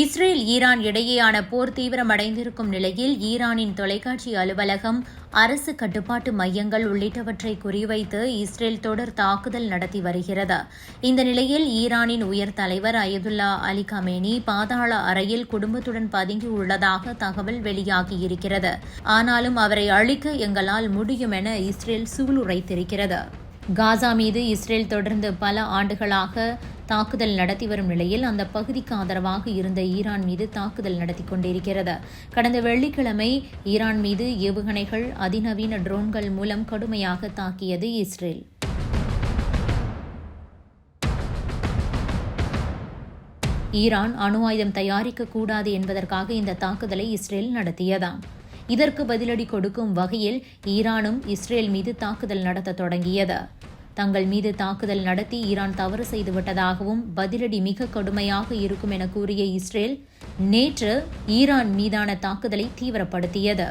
Israel Iran இடையேயான போர் தீவிரமடைந்திருக்கும் நிலையில் ஈரானின் தொலைக்காட்சி அலுவலகம் அரசு கட்டுப்பாட்டு மையங்கள் உள்ளிட்டவற்றை குறிவைத்து இஸ்ரேல் தொடர் தாக்குதல் நடத்தி வருகிறது. இந்த நிலையில் ஈரானின் உயர் தலைவர் அயதுல்லா அலி கமேனி பாதாள அறையில் குடும்பத்துடன் பதுங்கியுள்ளதாக தகவல் வெளியாகியிருக்கிறது ஆனாலும் அவரை அழிக்க எங்களால் முடியும் என இஸ்ரேல் சூளுரைத்திருக்கிறது. காசா மீது இஸ்ரேல் தொடர்ந்து பல ஆண்டுகளாக தாக்குதல் நடத்தி வரும் நிலையில் அந்த பகுதிக்கு ஆதரவாக இருந்த ஈரான் மீது தாக்குதல் நடத்தி கொண்டிருக்கிறது. கடந்த வெள்ளிக்கிழமை ஈரான் மீது ஏவுகணைகள் அதிநவீன ட்ரோன்கள் மூலம் கடுமையாக தாக்கியது இஸ்ரேல். ஈரான் அணு ஆயுதம் தயாரிக்கக்கூடாது என்பதற்காக இந்த தாக்குதலை இஸ்ரேல் நடத்தியதாம். இதற்கு பதிலடி கொடுக்கும் வகையில் ஈரானும் இஸ்ரேல் மீது தாக்குதல் நடத்த தொடங்கியது. தங்கள் மீது தாக்குதல் நடத்தி ஈரான் தவறு செய்துவிட்டதாகவும் பதிலடி மிக கடுமையாக இருக்கும் என கூறிய இஸ்ரேல் நேற்று ஈரான் மீதான தாக்குதலை தீவிரப்படுத்தியது.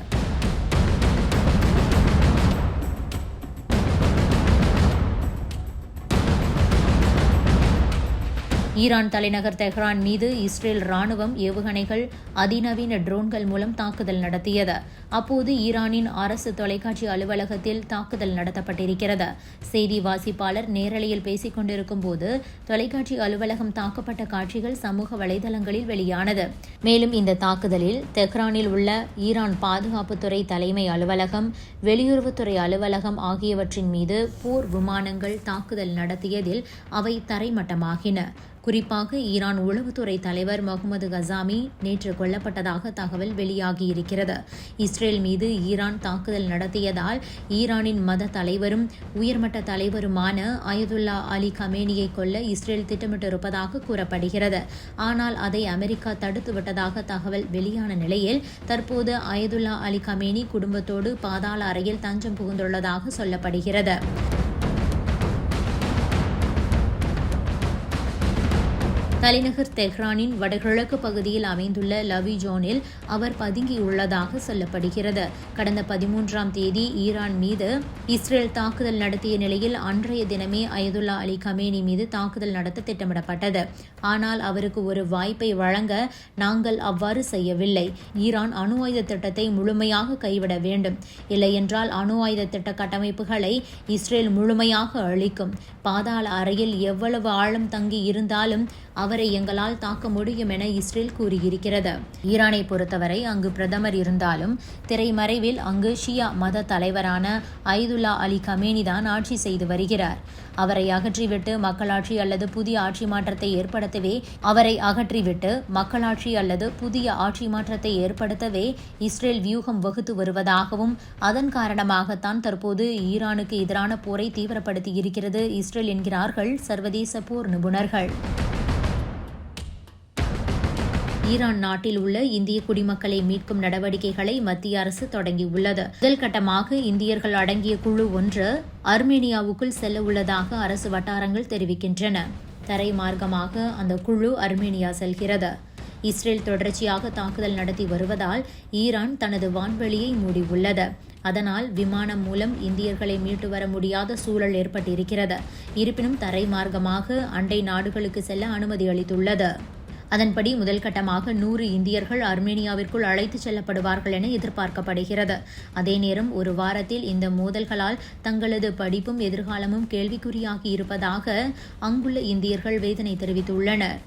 ஈரான் தலைநகர் தெஹ்ரான் மீது இஸ்ரேல் ராணுவம் ஏவுகணைகள் அதிநவீன ட்ரோன்கள் மூலம் தாக்குதல் நடத்தியது. அப்போது ஈரானின் அரசு தொலைக்காட்சி அலுவலகத்தில் தாக்குதல் நடத்தப்பட்டிருக்கிறது. செய்தி வாசிப்பாளர் நேரலையில் பேசிக் கொண்டிருக்கும் போது தொலைக்காட்சி அலுவலகம் தாக்கப்பட்ட காட்சிகள் சமூக வலைதளங்களில் வெளியானது. மேலும் இந்த தாக்குதலில் தெஹ்ரானில் உள்ள ஈரான் பாதுகாப்புத்துறை தலைமை அலுவலகம் வெளியுறவுத்துறை அலுவலகம் ஆகியவற்றின் மீது போர் விமானங்கள் தாக்குதல் நடத்தியதில் அவை தரைமட்டமாகின. குறிப்பாக ஈரான் உளவுத்துறை தலைவர் முகமது கசாமி நேற்று கொல்லப்பட்டதாக தகவல் வெளியாகியிருக்கிறது. இஸ்ரேல் மீது ஈரான் தாக்குதல் நடத்தியதால் ஈரானின் மத தலைவரும் உயர்மட்ட தலைவருமான அயதுல்லா அலி கமேனியை கொல்ல இஸ்ரேல் திட்டமிட்டிருப்பதாக கூறப்படுகிறது. ஆனால் அதை அமெரிக்கா தடுத்துவிட்டதாக தகவல் வெளியான நிலையில் தற்போது அயதுல்லா அலி கமேனி குடும்பத்தோடு பாதாள அறையில் தஞ்சம் புகுந்துள்ளதாக சொல்லப்படுகிறது. தலைநகர் தெஹ்ரானின் வடகிழக்கு பகுதியில் அமைந்துள்ள லவி ஜோனில் அவர் பதுங்கியுள்ளதாக சொல்லப்படுகிறது. கடந்த பதிமூன்றாம் தேதி ஈரான் மீது இஸ்ரேல் தாக்குதல் நடத்திய நிலையில் அன்றைய தினமே அயதுல்லா அலி கமேனி மீது தாக்குதல் நடத்த திட்டமிடப்பட்டது. ஆனால் அவருக்கு ஒரு வாய்ப்பை வழங்க நாங்கள் அவ்வாறு செய்யவில்லை. ஈரான் அணு ஆயுத திட்டத்தை முழுமையாக கைவிட வேண்டும். இல்லையென்றால் அணு ஆயுத திட்ட கட்டமைப்புகளை இஸ்ரேல் முழுமையாக அழிக்கும். பாதாள அறையில் எவ்வளவு ஆழம் தங்கி இருந்தாலும் அவர் அவரை எங்களால் தாக்க முடியும் என இஸ்ரேல் கூறியிருக்கிறது. ஈரானை பொறுத்தவரை அங்கு பிரதமர் இருந்தாலும் திரைமறைவில் அங்கு ஷியா மத தலைவரான ஐதுல்லா அலி கமேனி தான் ஆட்சி செய்து வருகிறார். அவரை அகற்றிவிட்டு மக்களாட்சி அல்லது புதிய ஆட்சி மாற்றத்தை ஏற்படுத்தவே அவரை அகற்றிவிட்டு மக்களாட்சி அல்லது புதிய ஆட்சி மாற்றத்தை ஏற்படுத்தவே இஸ்ரேல் வியூகம் வகுத்து வருவதாகவும் அதன் காரணமாகத்தான் தற்போது ஈரானுக்கு எதிரான போரை தீவிரப்படுத்தி இருக்கிறது இஸ்ரேல் என்கிறார்கள் சர்வதேச போர் நிபுணர்கள். ஈரான் நாட்டில் உள்ள இந்திய குடிமக்களை மீட்கும் நடவடிக்கைகளை மத்திய அரசு தொடங்கியுள்ளது. முதல் கட்டமாக இந்தியர்கள் அடங்கிய குழு ஒன்று அர்மேனியாவுக்குள் செல்ல உள்ளதாக அரசு வட்டாரங்கள் தெரிவிக்கின்றன. தரை மார்க்கமாக அந்த குழு அர்மேனியா செல்கிறது. இஸ்ரேல் தொடர்ச்சியாக தாக்குதல் நடத்தி வருவதால் ஈரான் தனது வான்வெளியை மூடியுள்ளது. அதனால் விமானம் மூலம் இந்தியர்களை மீட்டு வர முடியாத சூழல் ஏற்பட்டிருக்கிறது. இருப்பினும் தரை மார்க்கமாக அண்டை நாடுகளுக்கு செல்ல அனுமதி அளித்துள்ளது. அதன்படி முதல் கட்டமாக நூறு இந்தியர்கள் அர்மேனியாவிற்குள் அழைத்துச் செல்லப்படுவார்கள் என எதிர்பார்க்கப்படுகிறது. அதே நேரம் ஒரு வாரத்தில் இந்த மோதல்களால் தங்களது படிப்பும் எதிர்காலமும் கேள்விக்குறியாகி இருப்பதாக அங்குள்ள இந்தியர்கள் வேதனை தெரிவித்துள்ளனர்.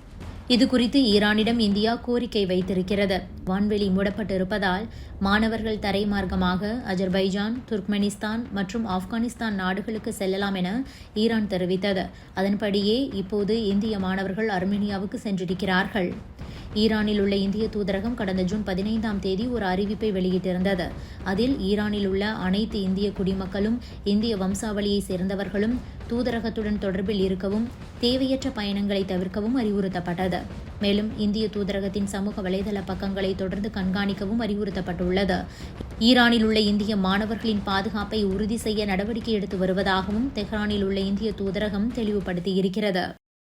இதுகுறித்து ஈரானிடம் இந்தியா கோரிக்கை வைத்திருக்கிறது. வான்வெளி மூடப்பட்டிருப்பதால் மாணவர்கள் தரைமார்க்கமாக அஜர்பைஜான் துர்க்மெனிஸ்தான் மற்றும் ஆப்கானிஸ்தான் நாடுகளுக்கு செல்லலாம் என ஈரான் தெரிவித்தது. அதன்படியே இப்போது இந்திய மாணவர்கள் அர்மேனியாவுக்கு சென்றிருக்கிறார்கள். ஈரானில் உள்ள இந்திய தூதரகம் கடந்த ஜூன் பதினைந்தாம் தேதி ஒரு அறிவிப்பை வெளியிட்டிருந்தது. அதில் ஈரானில் உள்ள அனைத்து இந்திய குடிமக்களும் இந்திய வம்சாவளியை சேர்ந்தவர்களும் தூதரகத்துடன் தொடர்பில் இருக்கவும் தேவையற்ற பயணங்களை தவிர்க்கவும் அறிவுறுத்தப்பட்டது. மேலும் இந்திய தூதரகத்தின் சமூக வலைதள பக்கங்களை தொடர்ந்து கண்காணிக்கவும் அறிவுறுத்தப்பட்டுள்ளது. ஈரானில் உள்ள இந்திய மாணவர்களின் பாதுகாப்பை உறுதி செய்ய நடவடிக்கை எடுத்து வருவதாகவும் தெஹ்ரானில் உள்ள இந்திய தூதரகம் தெளிவுபடுத்தியிருக்கிறது.